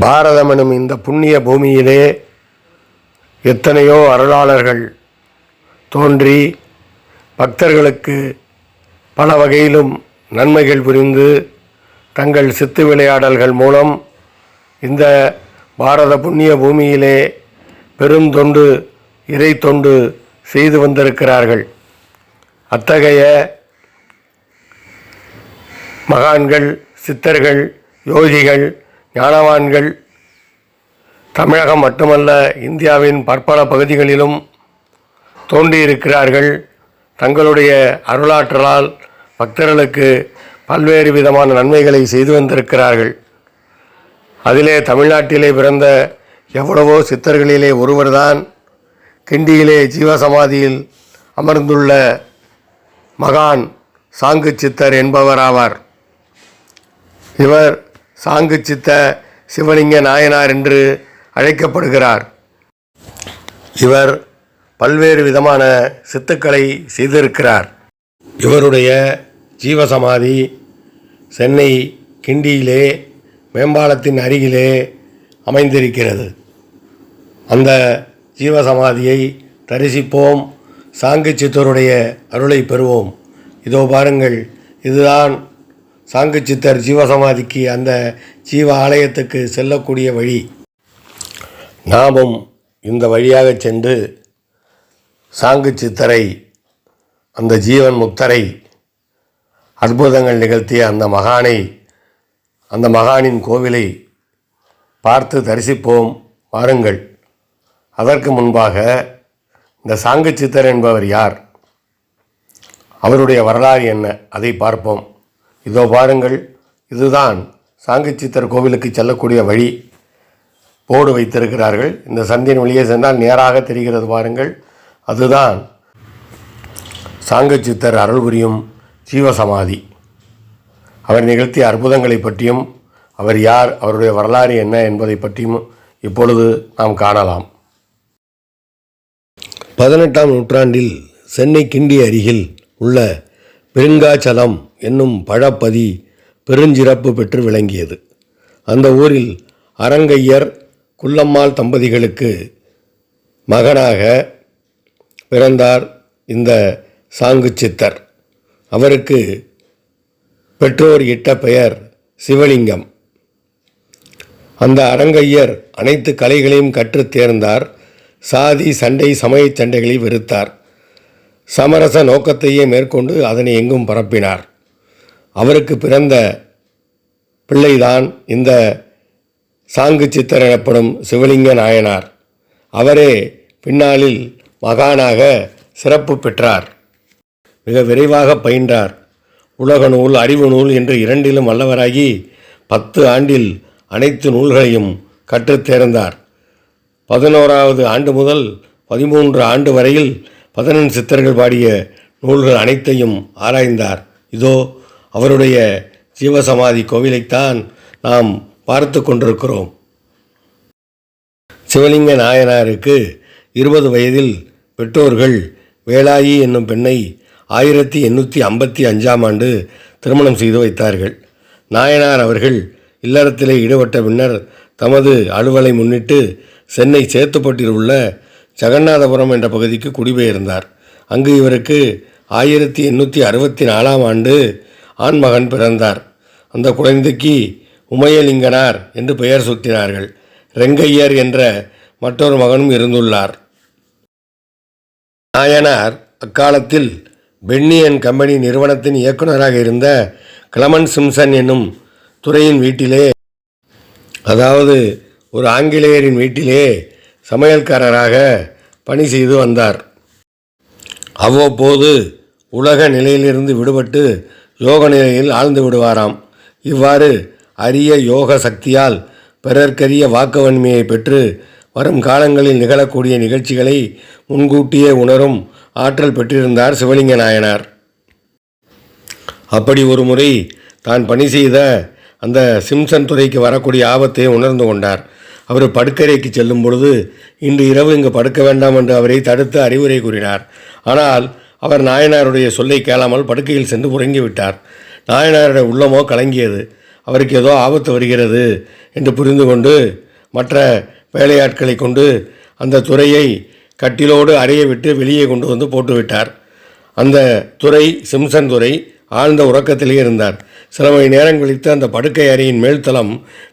பாரதம் எனும் இந்த புண்ணிய பூமியிலே எத்தனையோ அருளாளர்கள் தோன்றி பக்தர்களுக்கு பல வகையிலும் நன்மைகள் புரிந்து தங்கள் சித்து விளையாடல்கள் மூலம் இந்த பாரத புண்ணிய பூமியிலே பெருந்தொண்டு இறை தொண்டு செய்து வந்திருக்கிறார்கள். அத்தகைய மகான்கள் சித்தர்கள் யோகிகள் ஞானவான்கள் தமிழகம் மட்டுமல்ல இந்தியாவின் பற்பல பகுதிகளிலும் தோன்றியிருக்கிறார்கள். தங்களுடைய அருளாற்றலால் பக்தர்களுக்கு பல்வேறு விதமான நன்மைகளை செய்து வந்திருக்கிறார்கள். அதிலே தமிழ்நாட்டிலே பிறந்த எவ்வளவோ சித்தர்களிலே ஒருவர்தான் கிண்டியிலே ஜீவசமாதியில் அமர்ந்துள்ள மகான் சாங்கு சித்தர் என்பவர் ஆவார் இவர் சாங்கு சித்த சிவலிங்க நாயனார் என்று அழைக்கப்படுகிறார். இவர் பல்வேறு விதமான சித்துக்களை செய்திருக்கிறார். இவருடைய ஜீவசமாதி சென்னை கிண்டியிலே மேம்பாலத்தின் அருகிலே அமைந்திருக்கிறது. அந்த ஜீவசமாதியை தரிசிப்போம் சாங்கு சித்தருடைய அருளை பெறுவோம். இதோ பாருங்கள் இதுதான் சாங்கு சித்தர் ஜீவசமாதிக்கு அந்த ஜீவ ஆலயத்துக்கு செல்லக்கூடிய வழி. நாமும் இந்த வழியாக சென்று சாங்கு சித்தரை அந்த ஜீவன் முக்தரை அற்புதங்கள் நிகழ்த்திய அந்த மகானை அந்த மகானின் கோவிலை பார்த்து தரிசிப்போம் வாருங்கள். அதற்கு முன்பாக இந்த சாங்கு சித்தர் என்பவர் யார்? அவருடைய வரலாறு என்ன? அதை பார்ப்போம். இதோ பாருங்கள் இதுதான் சாங்கச்சித்தர் கோவிலுக்கு செல்லக்கூடிய வழி. போர்டு வைத்திருக்கிறார்கள். இந்த சந்தியின் வழியே சென்றால் நேராக தெரிகிறது பாருங்கள். அதுதான் சாங்கச்சித்தர் அருள் புரியும் ஜீவசமாதி. அவர் நிகழ்த்திய அற்புதங்களை பற்றியும் அவர் யார் அவருடைய வரலாறு என்ன என்பதை பற்றியும் இப்பொழுது நாம் காணலாம். பதினெட்டாம் நூற்றாண்டில் சென்னை கிண்டி அருகில் உள்ள பெருங்காச்சலம் என்னும் பழப்பதி பெருஞ்சிறப்பு பெற்று விளங்கியது. அந்த ஊரில் அரங்கையர் குள்ளம்மாள் தம்பதிகளுக்கு மகனாக பிறந்தார் இந்த சாங்கு சித்தர் அவருக்கு பெற்றோர் இட்ட பெயர் சிவலிங்கம். அந்த அரங்கையர் அனைத்து கலைகளையும் கற்றுத் தேர்ந்தார். சாதி சண்டை சமயச் சண்டைகளை வெறுத்தார். சமரச நோக்கத்தையே மேற்கொண்டு அதனை எங்கும் பரப்பினார். அவருக்கு பிறந்த பிள்ளைதான் இந்த சாங்கு சித்தர் எனப்படும் சிவலிங்க நாயனார். அவரே பின்னாளில் மகானாக சிறப்பு பெற்றார். மிக விரைவாக பயின்றார். உலக நூல் அறிவு நூல் என்று இரண்டிலும் வல்லவராகி பத்து ஆண்டில் அனைத்து நூல்களையும் கற்றுத் தேர்ந்தார். பதினோராவது ஆண்டு முதல் பதிமூன்று ஆண்டு வரையில் பதினெண் சித்தர்கள் பாடிய நூல்கள் அனைத்தையும் ஆராய்ந்தார். இதோ அவருடைய ஜீவசமாதி கோவிலைத்தான் நாம் பார்த்து கொண்டிருக்கிறோம். சிவலிங்க நாயனாருக்கு இருபது வயதில் பெற்றோர்கள் வேலாயி என்னும் பெண்ணை ஆயிரத்தி எண்ணூற்றி ஐம்பத்தி அஞ்சாம் ஆண்டு திருமணம் செய்து வைத்தார்கள். நாயனார் அவர்கள் இல்லறத்திலே ஈடுபட்ட பின்னர் தமது அலுவலை முன்னிட்டு சென்னை சேத்துப்பட்டில் உள்ள ஜெகநாதபுரம் என்ற பகுதிக்கு குடிபெயர்ந்தார். அங்கு இவருக்கு ஆயிரத்தி எண்ணூற்றி அறுபத்தி நாலாம் ஆண்டு ஆண்மகன் பிறந்தார். அந்த குழந்தைக்கு உமையலிங்கனார் என்று பெயர் சூட்டினார்கள் ரெங்கையர் என்ற மற்றொரு மகனும் இருந்துள்ளார். நாயனார் அக்காலத்தில் பென்னியன் கம்பெனி நிறுவனத்தின் இயக்குநராக இருந்த கிளமன் சிம்சன் என்னும் துறையின் வீட்டிலே அதாவது ஒரு ஆங்கிலேயரின் வீட்டிலே சமையல்காரராக பணி செய்து வந்தார். அவ்வப்போது உலக நிலையிலிருந்து விடுபட்டு யோக நிலையில் ஆழ்ந்து விடுவாராம். இவ்வாறு அரிய யோக சக்தியால் பிறர்க்கரிய வாக்குவன்மையை பெற்று வரும் காலங்களில் நிகழக்கூடிய நிகழ்ச்சிகளை முன்கூட்டியே உணரும் ஆற்றல் பெற்றிருந்தார் சிவலிங்க நாயனார். அப்படி ஒரு முறை தான் பணி செய்த அந்த சிம்சன் துறைக்கு வரக்கூடிய ஆபத்தை உணர்ந்து கொண்டார். அவர் படுக்கரைக்கு செல்லும் பொழுது இன்று இரவு இங்கு படுக்க வேண்டாம் என்று அவரை தடுத்து அறிவுரை கூறினார். ஆனால் அவர் நாயனாருடைய சொல்லை கேளாமல் படுக்கையில் சென்று உறங்கிவிட்டார். நாயனாருடைய உள்ளமோ கலங்கியது. அவருக்கு ஏதோ ஆபத்து வருகிறது என்று புரிந்து கொண்டு மற்ற வேலையாட்களை கொண்டு அந்த துறையை கட்டிலோடு அறைய விட்டு வெளியே கொண்டு வந்து போட்டுவிட்டார். அந்த துறை சிம்சன் துறை ஆழ்ந்த உறக்கத்திலே இருந்தார். சில மணி நேரம் கழித்து அந்த படுக்கை அறையின் மேல்தளம்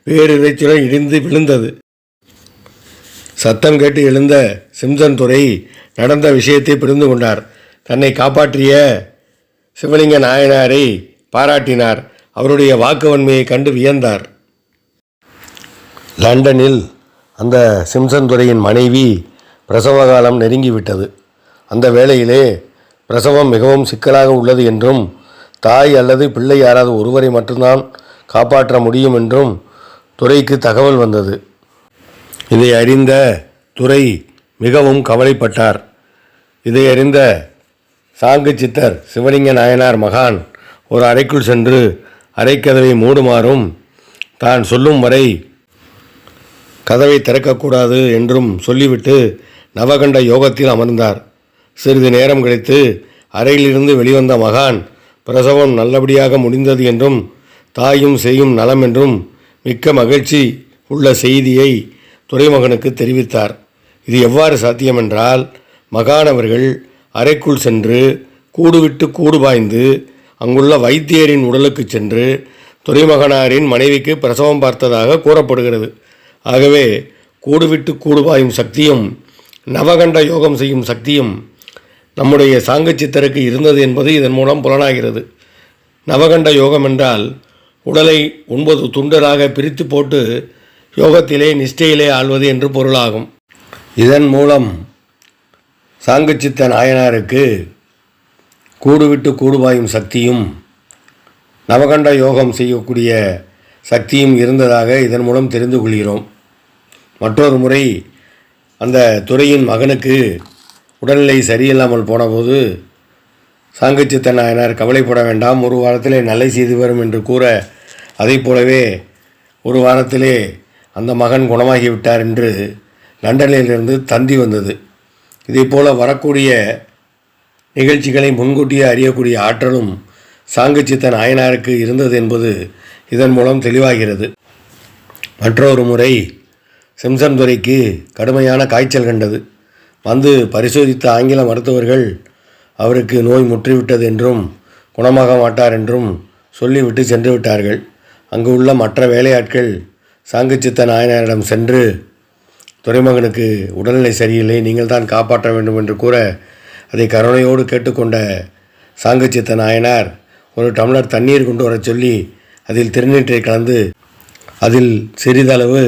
வேறு இறைச்சியுடன் இடிந்து விழுந்தது. சத்தம் கேட்டு எழுந்த சிம்சன் துறை நடந்த விஷயத்தை புரிந்து கொண்டார். தன்னை காப்பாற்றிய சிவலிங்க நாயனாரை பாராட்டினார். அவருடைய வாக்குவன்மையை கண்டு வியந்தார். லண்டனில் அந்த சிம்சன் துறையின் மனைவி பிரசவ காலம் நெருங்கிவிட்டது. அந்த வேளையிலே பிரசவம் மிகவும் சிக்கலாக உள்ளது என்றும் தாய் அல்லது பிள்ளை யாராவது ஒருவரை மட்டும்தான் காப்பாற்ற முடியும் என்றும் துறைக்கு தகவல் வந்தது. இதை அறிந்த துறை மிகவும் கவலைப்பட்டார். இதை அறிந்த சாங்கு சித்தர் சிவலிங்க நாயனார் மகான். ஒரு அறைக்குள் சென்று அறைக்கதவை மூடுமாறும் தான் சொல்லும் வரை கதவை திறக்கக்கூடாது என்றும் சொல்லிவிட்டு நவகண்ட யோகத்தில் அமர்ந்தார். சிறிது நேரம் கழித்து அறையிலிருந்து வெளிவந்த மகான் பிரசவம் நல்லபடியாக முடிந்தது என்றும் தாயும் செய்யும் நலம் என்றும் மிக்க மகிழ்ச்சி உள்ள செய்தியை துறைமகனுக்கு தெரிவித்தார். இது எவ்வாறு சாத்தியமென்றால் மகான் அவர்கள் அறைக்குள் சென்று கூடுவிட்டு கூடு பாய்ந்து அங்குள்ள வைத்தியரின் உடலுக்கு சென்று துறைமகனாரின் மனைவிக்கு பிரசவம் பார்த்ததாக கூறப்படுகிறது. ஆகவே கூடுவிட்டு கூடு பாயும் சக்தியும் நவகண்ட யோகம் செய்யும் சக்தியும் நம்முடைய சாங்கச்சித்தருக்கு இருந்தது என்பது இதன் மூலம் புலனாகிறது. நவகண்ட யோகம் என்றால் உடலை ஒன்பது துண்டராக பிரித்து போட்டு யோகத்திலே நிஷ்டையிலே ஆள்வது என்று பொருளாகும். இதன் மூலம் சாங்கச்சித்த நாயனாருக்கு கூடுவிட்டு கூடுவாயும் சக்தியும் நவகண்ட யோகம் செய்யக்கூடிய சக்தியும் இருந்ததாக இதன் மூலம் தெரிந்து கொள்கிறோம். மற்றொரு முறை அந்த துறையின் மகனுக்கு உடல்நிலை சரியில்லாமல் போனபோது சாங்கச்சித்த நாயனார் கவலைப்பட வேண்டாம் ஒரு வாரத்திலே நல்லை செய்து வரும் என்று கூற அதைப் போலவே ஒரு வாரத்திலே அந்த மகன் குணமாகிவிட்டார் என்று லண்டனிலிருந்து தந்தி வந்தது. இதே போல் வரக்கூடிய நிகழ்ச்சிகளை முன்கூட்டியே அறியக்கூடிய ஆற்றலும் சாங்கச்சித்த நாயனாருக்கு இருந்தது என்பது இதன் மூலம் தெளிவாகிறது. மற்றொரு முறை சிம்சன்துறைக்கு கடுமையான காய்ச்சல் கண்டது. வந்து பரிசோதித்த ஆங்கில மருத்துவர்கள் அவருக்கு நோய் முற்றிவிட்டது என்றும் குணமாக மாட்டார் என்றும் சொல்லிவிட்டு சென்று விட்டார்கள். அங்கு உள்ள மற்ற வேலையாட்கள் சாங்குச்சித்த நாயனாரிடம் சென்று துறைமகனுக்கு உடல்நிலை சரியில்லை நீங்கள் தான் காப்பாற்ற வேண்டும் என்று கூற அதை கருணையோடு கேட்டுக்கொண்ட சாங்கச்சித்த நாயனார் ஒரு டம்ளர் தண்ணீர் கொண்டு வரச் சொல்லி அதில் திருநீற்றை கலந்து அதில் சிறிதளவு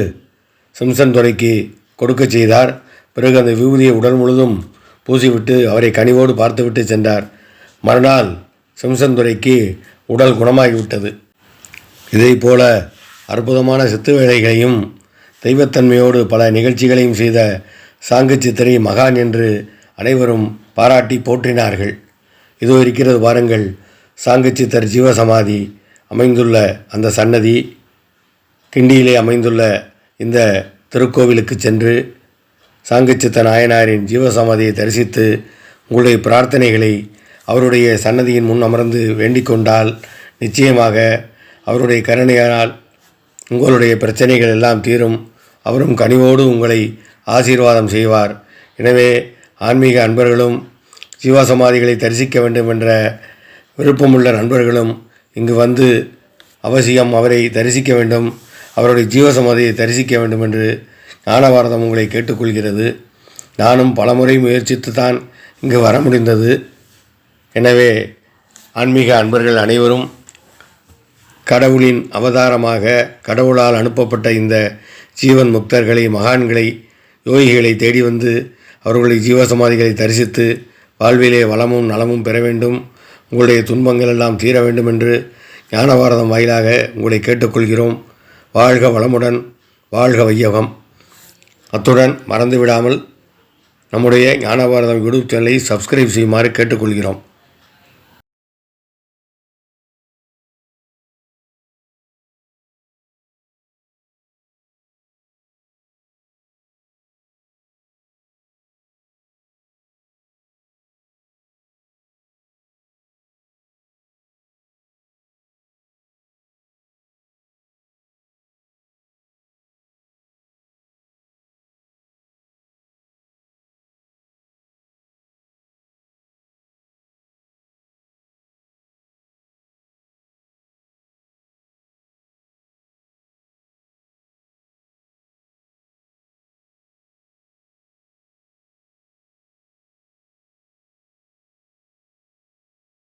சிம்சன் துறைக்கு கொடுக்கச் செய்தார். பிறகு அந்த விபூதியை உடல் முழுதும் பூசிவிட்டு அவரை கனிவோடு பார்த்துவிட்டு சென்றார். மறுநாள் சிம்சன் துறைக்கு உடல் குணமாகிவிட்டது. இதை போல அற்புதமான சித்து வேலைகளையும் தெய்வத்தன்மையோடு பல நிகழ்ச்சிகளையும் செய்த சாங்கு சித்திரை மகான் என்று அனைவரும் பாராட்டி போற்றினார்கள். இதோ இருக்கிறது பாருங்கள் சாங்கு சித்தர் ஜீவசமாதி அமைந்துள்ள அந்த சன்னதி. கிண்டியிலே அமைந்துள்ள இந்த திருக்கோவிலுக்கு சென்று சாங்கச்சித்த நாயனாரின் ஜீவசமாதியை தரிசித்து உங்களுடைய பிரார்த்தனைகளை அவருடைய சன்னதியின் முன் அமர்ந்து வேண்டிக் கொண்டால் நிச்சயமாக அவருடைய கருணையால் உங்களுடைய பிரச்சனைகள் எல்லாம் தீரும். அவரும் கனிவோடு உங்களை ஆசீர்வாதம் செய்வார். எனவே ஆன்மீக அன்பர்களும் ஜீவாசமாதிகளை தரிசிக்க வேண்டும் என்ற விருப்பமுள்ள நண்பர்களும் இங்கு வந்து அவசியம் அவரை தரிசிக்க வேண்டும் அவருடைய ஜீவசமாதியை தரிசிக்க வேண்டும் என்று ஞானபாரதம் உங்களை கேட்டுக்கொள்கிறது. நானும் பலமுறை முயற்சித்து தான் இங்கு வர முடிந்தது. எனவே ஆன்மீக அன்பர்கள் அனைவரும் கடவுளின் அவதாரமாக கடவுளால் அனுப்பப்பட்ட இந்த ஜீவன் முக்தர்களை மகான்களை யோகிகளை தேடி வந்து அவர்களுடைய ஜீவசமாதிகளை தரிசித்து வாழ்விலே வளமும் நலமும் பெற வேண்டும். உங்களுடைய துன்பங்கள் எல்லாம் தீர வேண்டும் என்று ஞானபாரதம் வாயிலாக உங்களை கேட்டுக்கொள்கிறோம். வாழ்க வளமுடன் வாழ்க வையகம். அத்துடன் மறந்துவிடாமல் நம்முடைய ஞானபாரதம் யூடியூப் சேனலை சப்ஸ்கிரைப் செய்யுமாறு கேட்டுக்கொள்கிறோம்.